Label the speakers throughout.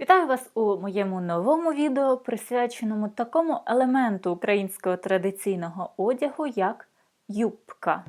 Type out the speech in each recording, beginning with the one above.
Speaker 1: Вітаю вас у моєму новому відео, присвяченому такому елементу українського традиційного одягу, як юбка.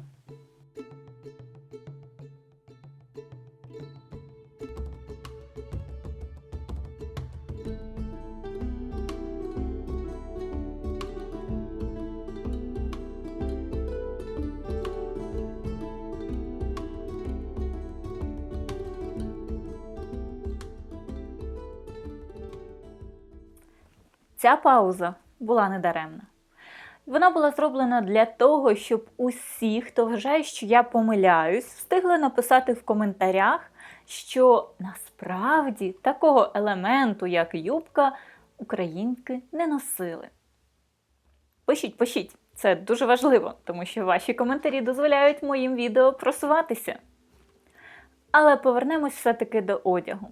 Speaker 1: Ця пауза була недаремна. Вона була зроблена для того, щоб усі, хто вважає, що я помиляюсь, встигли написати в коментарях, що насправді такого елементу, як юбка, українки не носили. Пишіть, пишіть, це дуже важливо, тому що ваші коментарі дозволяють моїм відео просуватися. Але повернемось все-таки до одягу.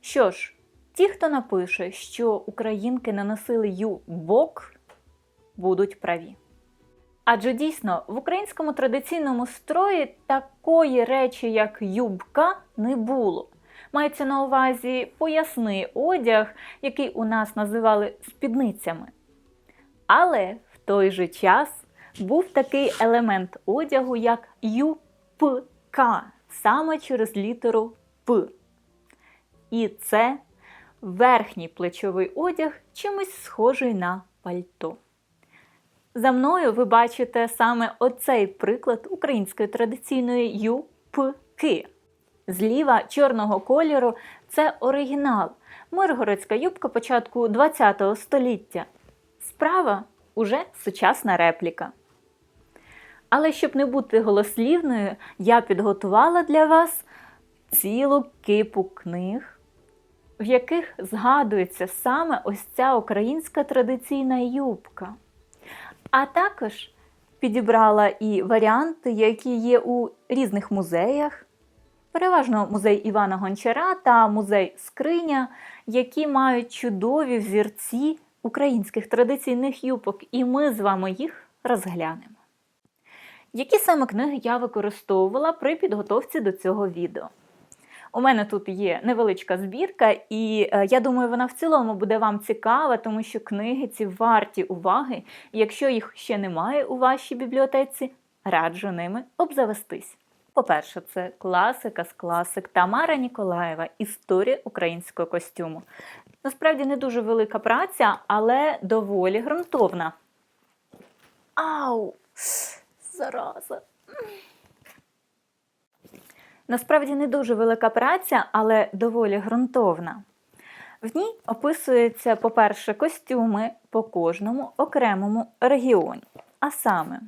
Speaker 1: Що ж, ті, хто напише, що українки не носили юбок, будуть праві. Адже дійсно в українському традиційному строї такої речі, як юбка, не було. Мається на увазі поясний одяг, який у нас називали спідницями. Але в той же час був такий елемент одягу, як юпка, саме через літеру П. І це верхній плечовий одяг, чимось схожий на пальто. За мною ви бачите саме оцей приклад української традиційної юбки. Зліва чорного кольору це оригінал. Миргородська юбка початку ХХ століття. Справа уже сучасна репліка. Але щоб не бути голослівною, я підготувала для вас цілу кипу книг, в яких згадується саме ось ця українська традиційна юбка. А також підібрала і варіанти, які є у різних музеях, переважно музей Івана Гончара та музей Скриня, які мають чудові взірці українських традиційних юбок, і ми з вами їх розглянемо. Які саме книги я використовувала при підготовці до цього відео? У мене тут є невеличка збірка, і е, я думаю, вона в цілому буде вам цікава, тому що книги ці варті уваги. І якщо їх ще немає у вашій бібліотеці, раджу ними обзавестись. По-перше, це класика з класик Тамара Ніколаєва Історія українського костюму. Насправді не дуже велика праця, але доволі ґрунтовна. Ау! Зараза! Насправді не дуже велика праця, але доволі ґрунтовна. В ній описуються, по-перше, костюми по кожному окремому регіоні. А саме,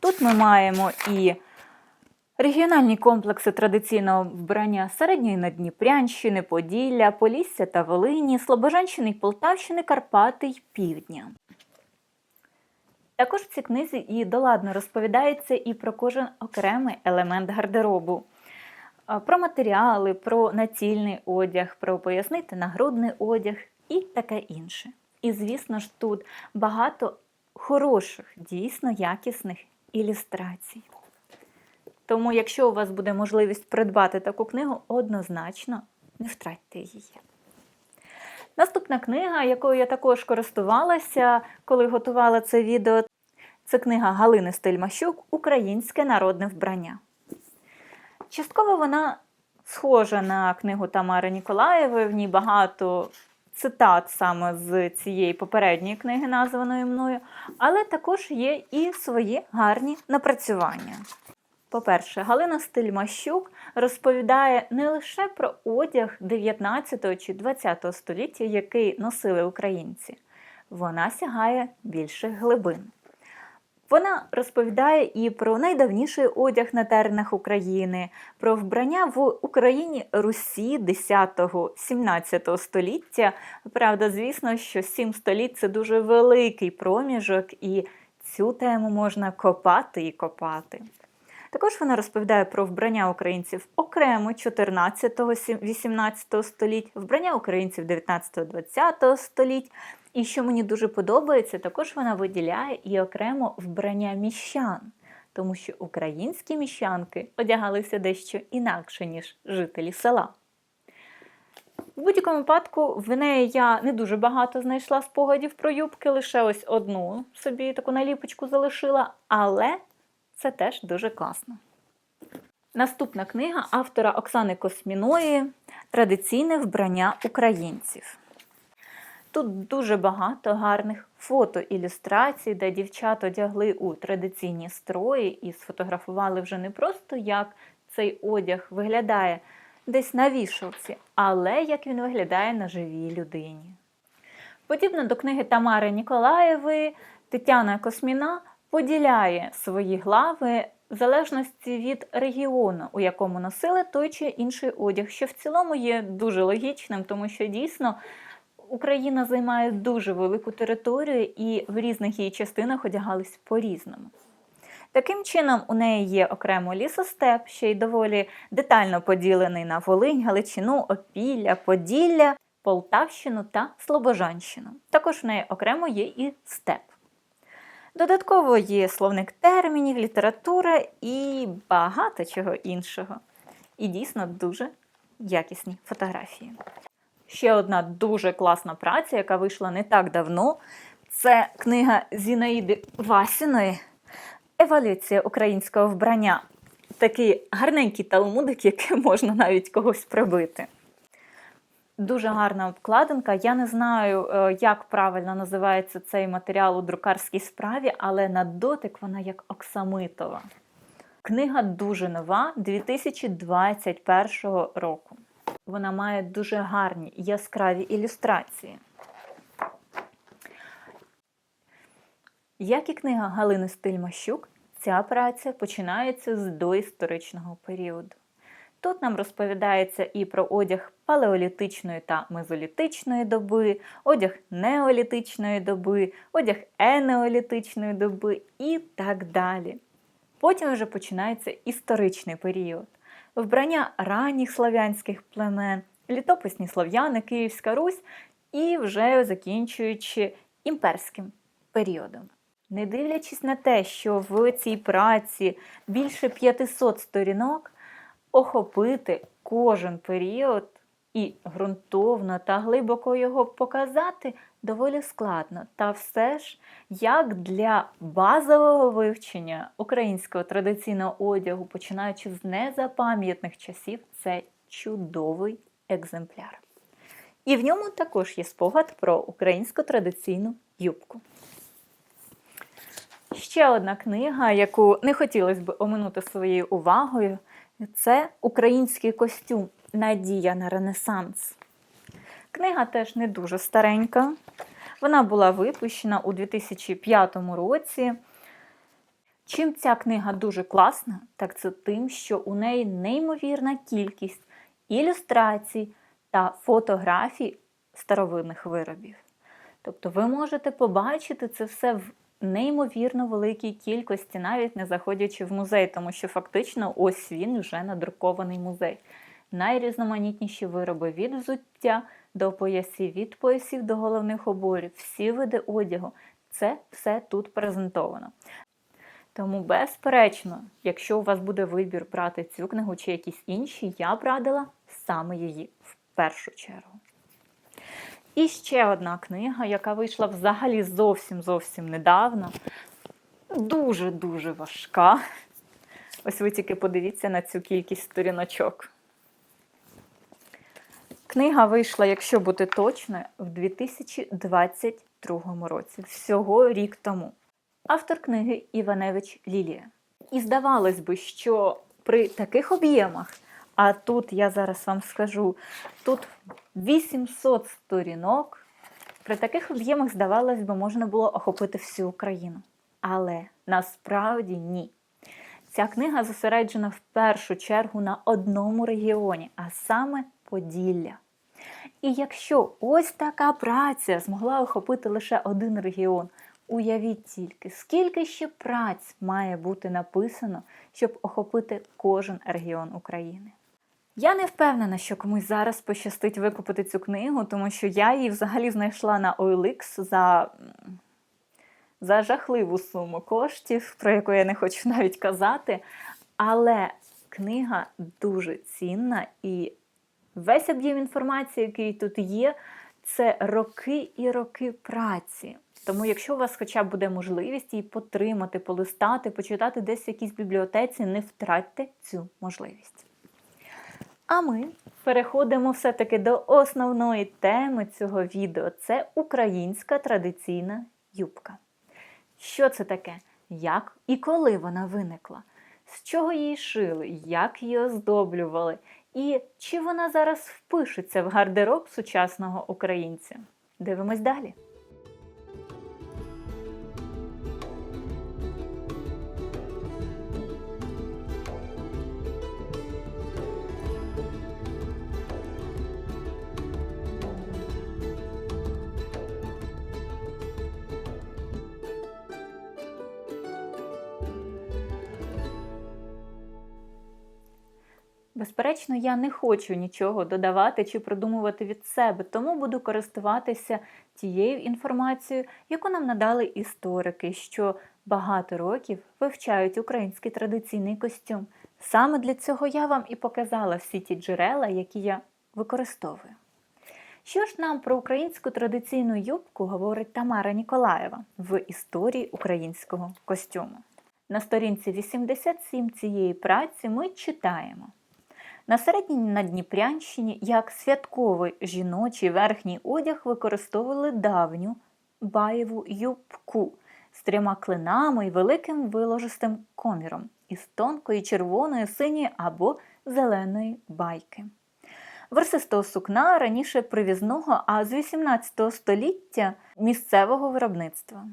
Speaker 1: тут ми маємо і регіональні комплекси традиційного вбрання середньої Надніпрянщини, Поділля, Полісся та Волині, Слобожанщини Полтавщини, Карпати й Півдня. Також в цій книзі і доладно розповідається і про кожен окремий елемент гардеробу, про матеріали, про націльний одяг, про поясний та нагрудний одяг і таке інше. І, звісно ж, тут багато хороших, дійсно якісних ілюстрацій. Тому, якщо у вас буде можливість придбати таку книгу, однозначно не втратьте її. Наступна книга, якою я також користувалася, коли готувала це відео, це книга Галини Стельмащук Українське народне вбрання. Частково вона схожа на книгу Тамари Ніколаєвої, в ній багато цитат саме з цієї попередньої книги, названої мною, але також є і свої гарні напрацювання. По-перше, Галина Стельмащук розповідає не лише про одяг 19 чи 20 століття, який носили українці. Вона сягає більших глибин. Вона розповідає і про найдавніший одяг на теренах України, про вбрання в Україні Русі 10-17 століття. Правда, звісно, що 7 століть це дуже великий проміжок, і цю тему можна копати і копати. Також вона розповідає про вбрання українців окремо 14-18 століть, вбрання українців 19-20 століть. І що мені дуже подобається, також вона виділяє і окремо вбрання міщан, тому що українські міщанки одягалися дещо інакше, ніж жителі села. В будь-якому випадку в неї я не дуже багато знайшла спогадів про юбки, лише ось одну собі таку наліпочку залишила, але це теж дуже класно. Наступна книга автора Оксани Косміної Традиційне вбрання українців. Тут дуже багато гарних фото-ілюстрацій, де дівчата одягли у традиційні строї і сфотографували вже не просто, як цей одяг виглядає десь на вішалці, але як він виглядає на живій людині. Подібно до книги Тамари Ніколаєвої, Тетяна Косміна поділяє свої глави в залежності від регіону, у якому носили той чи інший одяг, що в цілому є дуже логічним, тому що дійсно Україна займає дуже велику територію і в різних її частинах одягались по-різному. Таким чином, у неї є окремо лісостеп, ще й доволі детально поділений на Волинь, Галичину, Опілля, Поділля, Полтавщину та Слобожанщину. Також в неї окремо є і степ. Додатково є словник термінів, література і багато чого іншого. І дійсно дуже якісні фотографії. Ще одна дуже класна праця, яка вийшла не так давно. Це книга Зінаїди Васіної Еволюція українського вбрання. Такий гарненький талмудик, який можна навіть когось прибити. Дуже гарна обкладинка. Я не знаю, е, як правильно називається цей матеріал у друкарській справі, але на дотик вона як оксамитова. Книга дуже нова 2021 року. Вона має дуже гарні яскраві ілюстрації. Як і книга Галини Стильмащук, ця праця починається з доісторичного періоду. Тут нам розповідається і про одяг палеолітичної та мезолітичної доби, одяг неолітичної доби, одяг енеолітичної доби і так далі. Потім вже починається історичний період. Вбрання ранніх слав'янських племен, літописні слов'яни, Київська Русь і вже закінчуючи імперським періодом. Не дивлячись на те, що в цій праці більше 500 сторінок, охопити кожен період і ґрунтовно та глибоко його показати доволі складно. Та все ж, як для базового вивчення українського традиційного одягу, починаючи з незапам'ятних часів, це чудовий екземпляр. І в ньому також є спогад про українську традиційну юбку. Ще одна книга, яку не хотілося б оминути своєю увагою, це Український костюм Надія на Ренесанс. Книга теж не дуже старенька. Вона була випущена у 2005 році. Чим ця книга дуже класна, так це тим, що у неї неймовірна кількість ілюстрацій та фотографій старовинних виробів. Тобто ви можете побачити це все в неймовірно великій кількості, навіть не заходячи в музей, тому що фактично ось він вже надрукований музей. Найрізноманітніші вироби від взуття до поясів, від поясів до головних оборів, всі види одягу. Це все тут презентовано. Тому, безперечно, якщо у вас буде вибір брати цю книгу чи якісь інші, я б радила саме її в першу чергу. І ще одна книга, яка вийшла взагалі зовсім зовсім недавно. Дуже-дуже важка. Ось ви тільки подивіться на цю кількість сторіночок. Книга вийшла, якщо бути точною, в 2022 році, всього рік тому. Автор книги Іваневич Лілія. І здавалось би, що при таких об'ємах, а тут я зараз вам скажу, тут 800 сторінок, при таких об'ємах, здавалось би, можна було охопити всю Україну. Але насправді ні. Ця книга зосереджена в першу чергу на одному регіоні, а саме Поділля. І якщо ось така праця змогла охопити лише один регіон, уявіть тільки, скільки ще праць має бути написано, щоб охопити кожен регіон України. Я не впевнена, що комусь зараз пощастить викупити цю книгу, тому що я її взагалі знайшла на OLX за за жахливу суму коштів, про яку я не хочу навіть казати. Але книга дуже цінна і Весь об'єм інформації, який тут є, це роки і роки праці. Тому, якщо у вас хоча б буде можливість її потримати, полистати, почитати десь в якійсь бібліотеці, не втратьте цю можливість. А ми переходимо все-таки до основної теми цього відео це українська традиційна юбка. Що це таке? Як і коли вона виникла? З чого її шили, як її оздоблювали, і чи вона зараз впишеться в гардероб сучасного українця? Дивимось далі. Безперечно, я не хочу нічого додавати чи придумувати від себе, тому буду користуватися тією інформацією, яку нам надали історики, що багато років вивчають український традиційний костюм. Саме для цього я вам і показала всі ті джерела, які я використовую. Що ж нам про українську традиційну юбку говорить Тамара Ніколаєва в історії українського костюму? На сторінці 87 цієї праці ми читаємо. На середній Надніпрянщині як святковий жіночий верхній одяг використовували давню баєву юбку з трьома клинами і великим виложистим коміром із тонкої червоної, синьої або зеленої байки. Версистого сукна раніше привізного, а з 18 століття місцевого виробництва.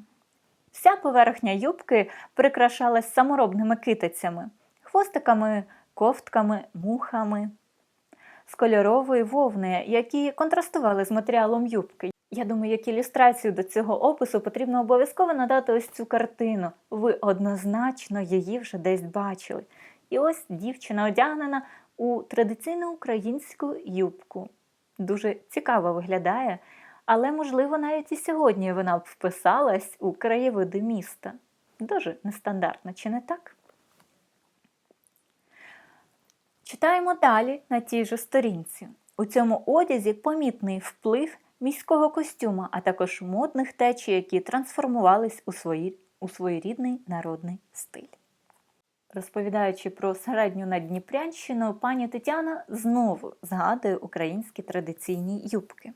Speaker 1: Вся поверхня юбки прикрашалась саморобними китицями, хвостиками ковтками, мухами з кольорової вовни, які контрастували з матеріалом юбки. Я думаю, як ілюстрацію до цього опису потрібно обов'язково надати ось цю картину. Ви однозначно її вже десь бачили. І ось дівчина одягнена у традиційну українську юбку. Дуже цікаво виглядає, але, можливо, навіть і сьогодні вона б вписалась у краєвиди міста. Дуже нестандартно, чи не так? Читаємо далі на тій же сторінці. У цьому одязі помітний вплив міського костюма, а також модних течій, які трансформувались у, свої, у своєрідний народний стиль. Розповідаючи про середню Надніпрянщину, пані Тетяна знову згадує українські традиційні юбки.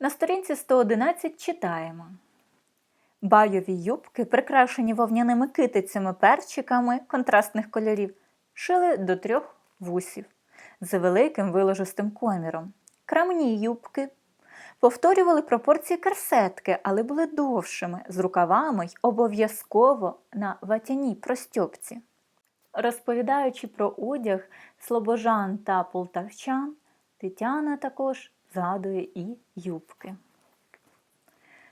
Speaker 1: На сторінці 111 читаємо. Байові юбки, прикрашені вовняними китицями, перчиками контрастних кольорів, шили до трьох вусів з великим виложистим коміром. Крамні юбки повторювали пропорції корсетки, але були довшими, з рукавами й обов'язково на ватяній простьопці. Розповідаючи про одяг слобожан та полтавчан, Тетяна також згадує і юбки.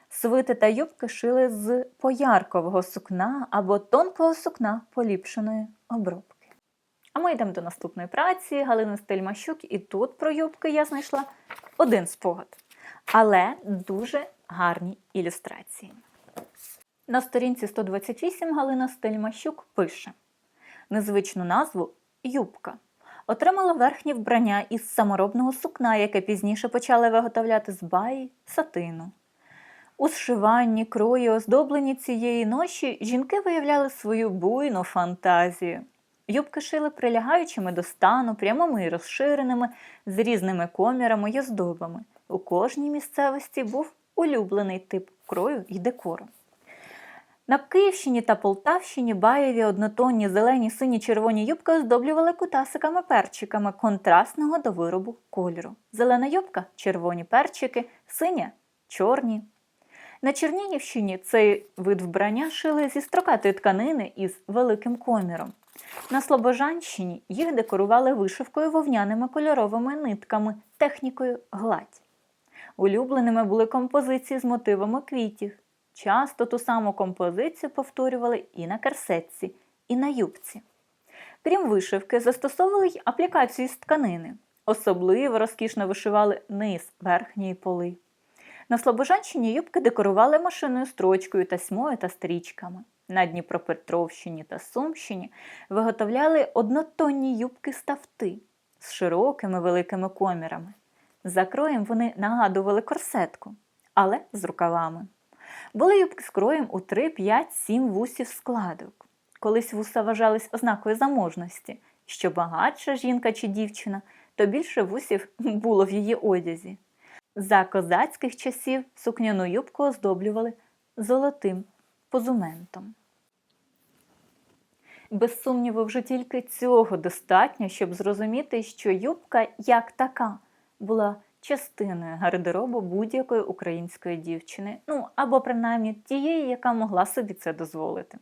Speaker 1: Свити та юбки шили з пояркового сукна або тонкого сукна поліпшеної обробки. А ми йдемо до наступної праці Галини Стельмащук, і тут про юбки я знайшла один спогад, але дуже гарні ілюстрації. На сторінці 128 Галина Стельмащук пише незвичну назву Юбка. Отримала верхнє вбрання із саморобного сукна, яке пізніше почали виготовляти з баї сатину. У зшиванні, крої, оздобленні цієї ноші жінки виявляли свою буйну фантазію. Юбки шили прилягаючими до стану, прямими і розширеними, з різними комірами й оздобами. У кожній місцевості був улюблений тип крою і декору. На Київщині та Полтавщині баєві однотонні зелені, сині червоні юбки оздоблювали кутасиками перчиками контрастного до виробу кольору. Зелена юбка червоні перчики, синя чорні. На Чернігівщині цей вид вбрання шили зі строкатої тканини із великим коміром. На Слобожанщині їх декорували вишивкою вовняними кольоровими нитками, технікою гладь. Улюбленими були композиції з мотивами квітів. Часто ту саму композицію повторювали і на керсетці, і на юбці. Крім вишивки, застосовували й аплікацію з тканини. Особливо розкішно вишивали низ верхньої поли. На Слобожанщині юбки декорували машинною строчкою, тасьмою та стрічками. На Дніпропетровщині та Сумщині виготовляли однотонні юбки з тафти. з широкими великими комірами. За кроєм вони нагадували корсетку, але з рукавами. Були юбки з кроєм у 3, 5, 7 вусів складок. Колись вуса вважались ознакою заможності. Що багатша жінка чи дівчина, то більше вусів було в її одязі. За козацьких часів сукняну юбку оздоблювали золотим позументом. Без сумніву, вже тільки цього достатньо, щоб зрозуміти, що юбка як така була частиною гардеробу будь-якої української дівчини, ну або принаймні тієї, яка могла собі це дозволити.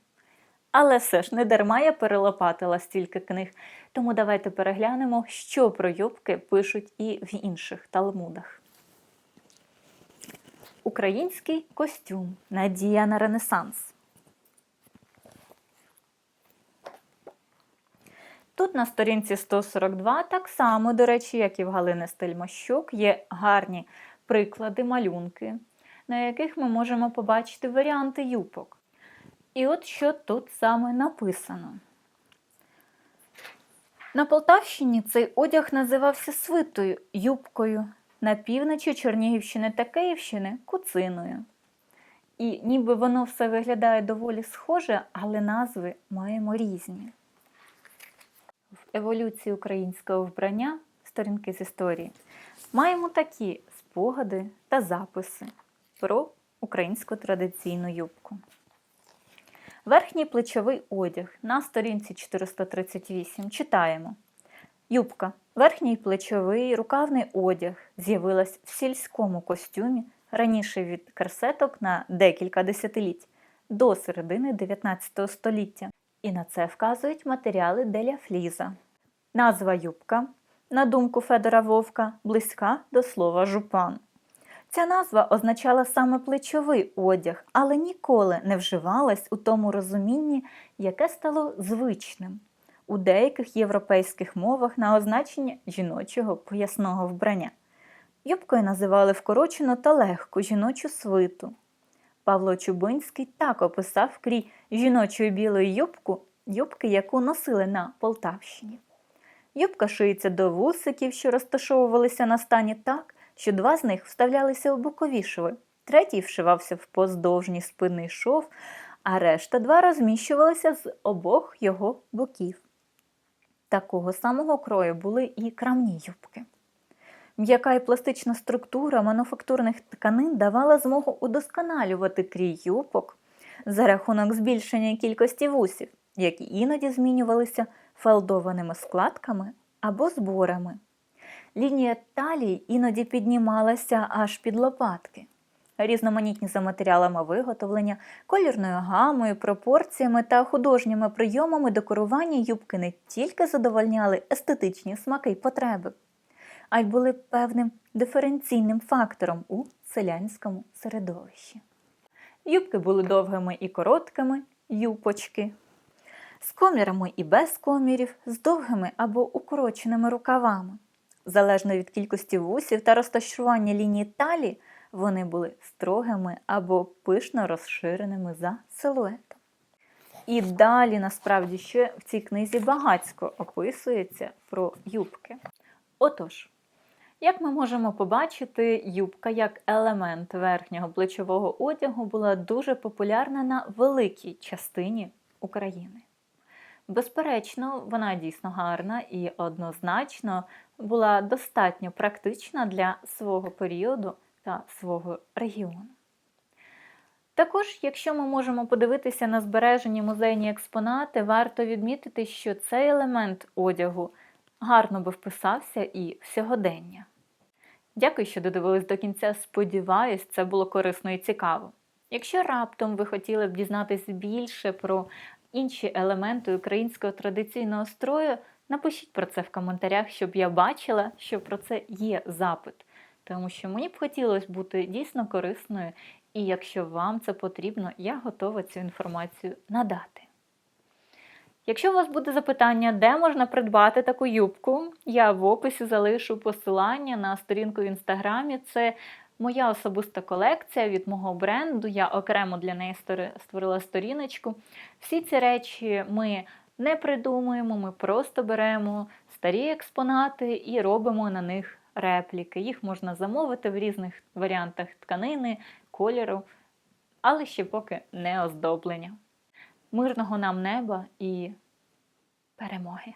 Speaker 1: Але все ж не дарма я перелопатила стільки книг, тому давайте переглянемо, що про юбки пишуть і в інших талмудах. Український костюм. Надія на Ренесанс. Тут на сторінці 142, так само, до речі, як і в Галини Стельмощук, є гарні приклади, малюнки, на яких ми можемо побачити варіанти юбок. І от що тут саме написано. На Полтавщині цей одяг називався свитою, юбкою, на півночі Чернігівщини та Київщини куциною. І ніби воно все виглядає доволі схоже, але назви маємо різні. Еволюції українського вбрання сторінки з історії маємо такі спогади та записи про українську традиційну юбку. Верхній плечовий одяг на сторінці 438 читаємо. Юбка. Верхній плечовий рукавний одяг з'явилась в сільському костюмі раніше від керсеток на декілька десятиліть до середини 19 століття. І на це вказують матеріали Деля Фліза. Назва юбка, на думку Федора Вовка, близька до слова жупан. Ця назва означала саме плечовий одяг, але ніколи не вживалась у тому розумінні, яке стало звичним у деяких європейських мовах на означення жіночого поясного вбрання. Юбкою називали вкорочену та легку жіночу свиту. Павло Чубинський так описав крій жіночої білої юбку, юбки, яку носили на Полтавщині. Юбка шиється до вусиків, що розташовувалися на стані так, що два з них вставлялися у бокові шви, третій вшивався в поздовжній спинний шов, а решта два розміщувалися з обох його боків. Такого самого крою були і крамні юбки. М'яка і пластична структура мануфактурних тканин давала змогу удосконалювати крій юбок за рахунок збільшення кількості вусів, які іноді змінювалися фалдованими складками або зборами. Лінія талії іноді піднімалася аж під лопатки. Різноманітні за матеріалами виготовлення, колірною гамою, пропорціями та художніми прийомами декорування юбки не тільки задовольняли естетичні смаки й потреби, а й були певним диференційним фактором у селянському середовищі. Юбки були довгими і короткими, юпочки, з комірами і без комірів, з довгими або укороченими рукавами. Залежно від кількості вусів та розташування лінії талії, вони були строгими або пишно розширеними за силуетом. І далі, насправді, ще в цій книзі багацько описується про юбки. Отож, як ми можемо побачити, юбка як елемент верхнього плечового одягу була дуже популярна на великій частині України. Безперечно, вона дійсно гарна і однозначно була достатньо практична для свого періоду та свого регіону. Також, якщо ми можемо подивитися на збережені музейні експонати, варто відмітити, що цей елемент одягу гарно би вписався і в сьогодення. Дякую, що додивились до кінця. Сподіваюсь, це було корисно і цікаво. Якщо раптом ви хотіли б дізнатися більше про інші елементи українського традиційного строю, напишіть про це в коментарях, щоб я бачила, що про це є запит. Тому що мені б хотілося бути дійсно корисною, і якщо вам це потрібно, я готова цю інформацію надати. Якщо у вас буде запитання, де можна придбати таку юбку, я в описі залишу посилання на сторінку в інстаграмі. Це моя особиста колекція від мого бренду. Я окремо для неї створила сторіночку. Всі ці речі ми не придумуємо, ми просто беремо старі експонати і робимо на них репліки. Їх можна замовити в різних варіантах тканини, кольору, але ще поки не оздоблення. Мирного нам неба і перемоги!